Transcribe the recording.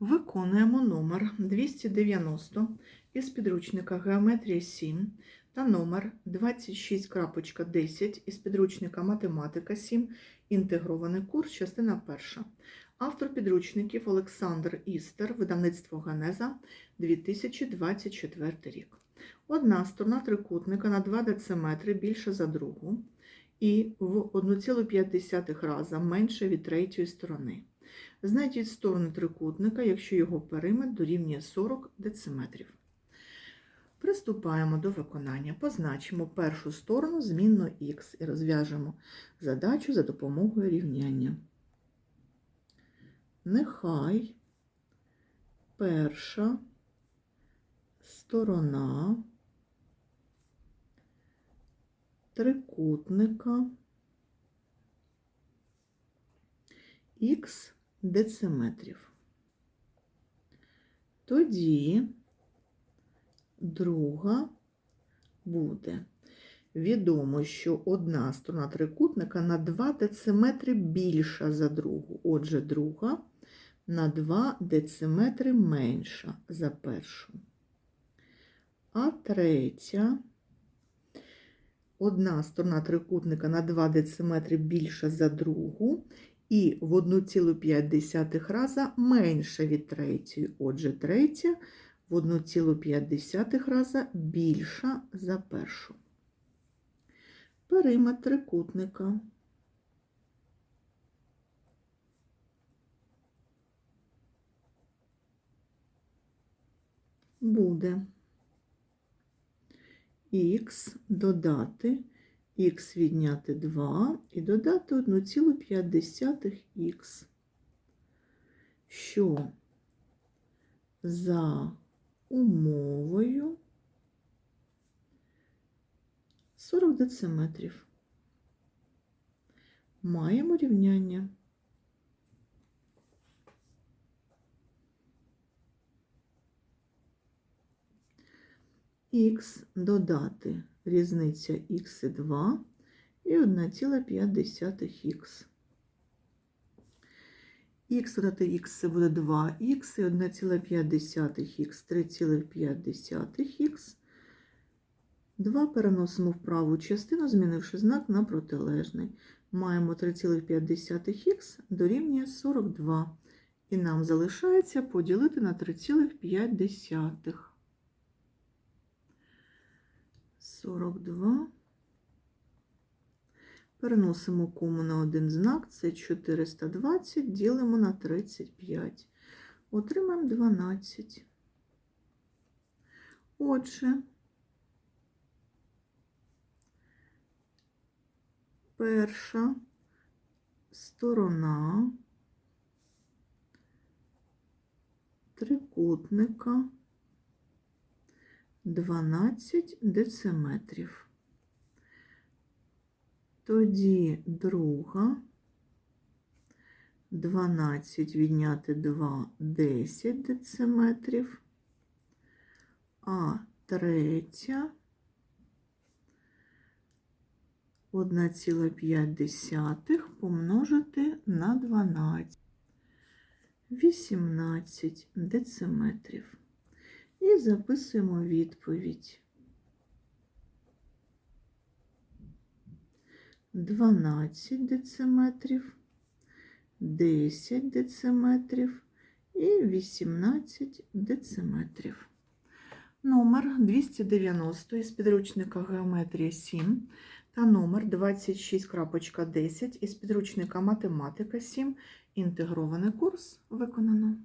Виконуємо номер 290 із підручника Геометрія 7 та номер 26.10 із підручника Математика 7. Інтегрований курс, частина перша. Автор підручників Олександр Істер, видавництво Генеза 2024 рік. Одна сторона трикутника на 2 дециметри більша за другу і в 1,5 раза менше від третьої сторони. Знайдіть сторону трикутника, якщо його периметр дорівнює 40 дециметрів. Приступаємо до виконання. Позначимо першу сторону змінно х і розв'яжемо задачу за допомогою рівняння. Нехай перша сторона трикутника х дециметрів. Тоді друга буде. Відомо, що одна сторона трикутника на 2 дециметри більша за другу. Отже, друга на 2 дециметри менша за першу. А третя одна сторона трикутника на 2 дециметри більша за другу і в 1,5 раза менша від третьої. Отже, третя в 1,5 раза більша за першу. Периметр трикутника. Буде х додати х відняти 2 і додати 1,5х, що за умовою 40 дециметрів. Маємо рівняння. Х додати різниця х і 2 і 1,5х. Х додати х це буде 2х і 1,5х 3,5х. 2 переносимо в праву частину, змінивши знак на протилежний. Маємо 3,5х дорівнює 42. І нам залишається поділити на 3,5. 42. Переносимо кому на один знак, це 420, ділимо на 35. Отримаємо 12. Отже, перша сторона трикутника 12 дециметрів. Тоді друга 12 відняти 2 10 дециметрів, а третя 1,5 помножити на 12 18 дециметрів. І записуємо відповідь. 12 дециметрів, 10 дециметрів і 18 дециметрів. Номер 290 із підручника Геометрія 7 та номер 26.10 із підручника Математика 7. Інтегрований курс виконано.